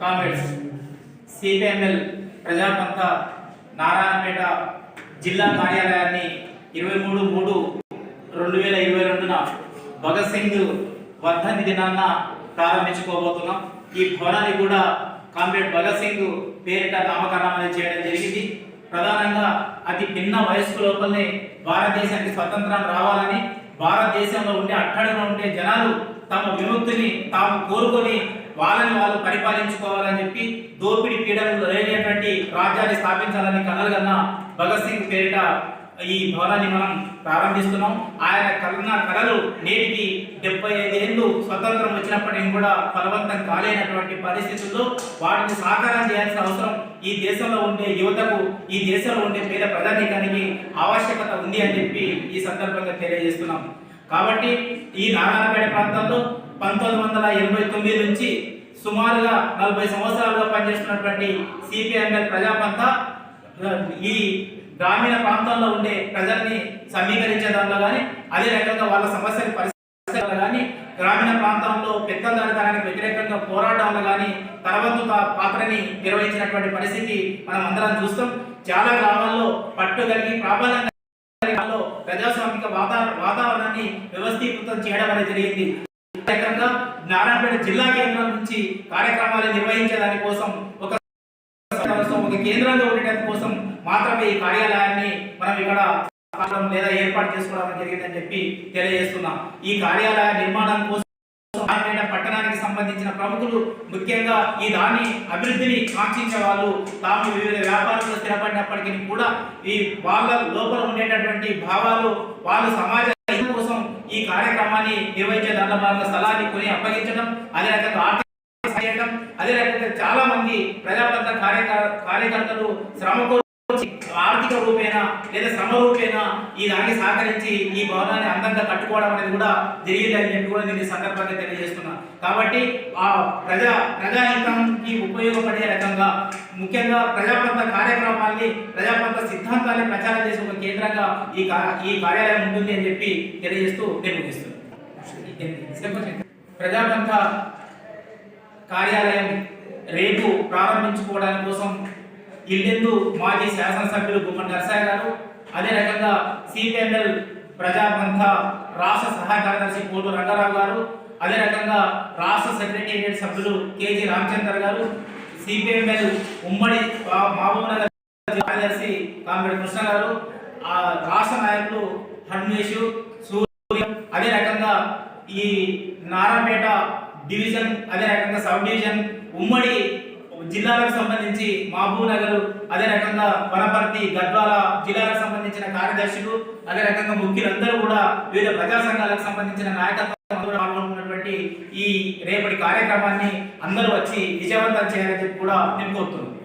Comrades CPML ప్రజాపంత Narayanpet జిల్లా కార్యాలయాన్ని ఇరవై మూడు మూడు రెండు వేల ఇరవై రెండున భగత్ సింగ్ వర్ధంతి దినాన్న ప్రారంభించుకోబోతున్నాం. ఈ భవనాన్ని కూడా కామ్రేడ్ భగత్ సింగ్ పేరిట నామకరణం అనేది చేయడం జరిగింది. ప్రధానంగా అతి భిన్న వయస్సు లోపలనే భారతదేశానికి స్వతంత్రం రావాలని భారతదేశంలో ఉండే అట్టడుగా ఉండే జనాలు తమ విముక్తిని తాము కోరుకొని వాళ్ళని వాళ్ళు పరిపాలించుకోవాలని చెప్పి దోపిడి పీడలు లేనటువంటి రాజ్యాన్ని స్థాపించాలని కలలుగన్న భగత్ సింగ్ పేరిట ఈ భవనాన్ని మనం ప్రారంభిస్తున్నాం. ఆయన కరుణ కళలు నేటికి డెబ్బై ఐదేళ్ళు స్వతంత్రం వచ్చినప్పటికీ కూడా ఫలవంతం కాలేనటువంటి పరిస్థితుల్లో వాటిని సాకారం చేయాల్సిన అవసరం ఈ దేశంలో ఉండే యువతకు ఈ దేశంలో ఉండే పేద ప్రజానీకానికి ఆవశ్యకత ఉంది అని చెప్పి ఈ సందర్భంగా తెలియజేస్తున్నాం. కాబట్టి ఈ నారాయణపేట ప్రాంతంలో పంతొమ్మిది వందల ఎనభై తొమ్మిది నుంచి సుమారుగా నలభై సంవత్సరాలుగా పనిచేస్తున్నటువంటి సిపిఎంఎల్ ప్రజాపంత ఈ గ్రామీణ ప్రాంతాల్లో ఉండే ప్రజల్ని సమీకరించే దాంట్లో కానీ అదే రకంగా వాళ్ళ సమస్యలు పరిస్థితుల్లో కానీ గ్రామీణ ప్రాంతంలో పెత్తందారితనానికి వ్యతిరేకంగా పోరాటంలో కానీ తర్వాత పాత్రని నిర్వహించినటువంటి పరిస్థితి మనం అందరం చూస్తాం. చాలా గ్రామాల్లో పట్టు కలిగి ప్రాబల్యంగా ప్రజాస్వామిక వాతావరణ వాతావరణాన్ని వ్యవస్థీకృతం చేయడం అనేది జరిగింది. ఈ నారాయణపేట జిల్లా కేంద్రం నుంచి కార్యక్రమాలు నిర్వహించే కోసం ఒక ఒక కేంద్రంగా ఉండేటందు కోసం మాత్రమే ఈ కార్యాలయాన్ని మనం ఇక్కడ లేదా ఏర్పాటు చేసుకోవడం జరిగిందని చెప్పి తెలియజేస్తున్నాం. ఈ కార్యాలయ నిర్మాణం కోసం పట్టణానికి సంబంధించిన ప్రముఖులు ముఖ్యంగా ఈ దాని అభివృద్ధిని కాంక్షించే వాళ్ళు తాము వివిధ వ్యాపారంలో స్థిరపడినప్పటికీ కూడా ఈ వాళ్ళ లోపల ఉండేటటువంటి భావాలు వాళ్ళు సమాజ కోసం ఈ కార్యక్రమాన్ని నిర్వహించే దాంట్లో భాగంగా స్థలాన్ని కొని అప్పగించడం అదే రకంగా ఆర్థిక చేయడం అదే రకంగా చాలా మంది కార్యక కార్యకర్తలు శ్రమ ఆర్థిక రూపేణ లేదా శ్రమ రూపేణ ఈ దానికి సహకరించి ఈ భవనాన్ని అందంగా కట్టుకోవడం అనేది కూడా జరిగింది అని చెప్పి కూడా నేను సందర్భంగా తెలియజేస్తున్నా. కాబట్టి ఆ ప్రజా ప్రజాహితంకి ఉపయోగపడే రకంగా ముఖ్యంగా ప్రజాపంత కార్యక్రమాల్ని ప్రజాపంత సిద్ధాంతాన్ని ప్రచారం చేసే ఒక కేంద్రంగా ఈ ఈ కార్యాలయం ఉంటుంది అని చెప్పి తెలియజేస్తూ నేను ముగిస్తున్నాను. ప్రజాపంత కార్యాలయం రేపు ప్రారంభించుకోవడానికి కోసం ఇల్లెందు మాజీ శాసనసభ్యులు గుమ్మడి నరసాయి గారు అదే రకంగా సిపిఎంఎల్ ప్రజాపంథ రాష్ట్ర సహాయ కార్యదర్శి కోటు రంగారావు గారు అదే రకంగా రాష్ట్ర సెక్రటేరియట్ సభ్యులు కేజీ రామచందర్ గారు సిపిఎంఎల్ ఉమ్మడి మా- మహబూబ్నగర్ కార్యదర్శి కామెడి కృష్ణ గారు ఆ రాష్ట్ర నాయకులు హన్మేషు సూర్య అదే రకంగా ఈ నారాయణపేట డివిజన్ అదే రకంగా సబ్ డివిజన్ ఉమ్మడి జిల్లాలకు సంబంధించి మహబూబ్ నగర్ అదే రకంగా వనపర్తి గద్వాల జిల్లాలకు సంబంధించిన కార్యదర్శులు అదే రకంగా ముఖ్యులందరూ కూడా వివిధ ప్రజా సంఘాలకు సంబంధించిన నాయకత్వం పాల్గొంటున్నటువంటి ఈ రేపటి కార్యక్రమాన్ని అందరూ వచ్చి విజయవంతం చేయాలని చెప్పి కూడా నేను కోరుతున్నాను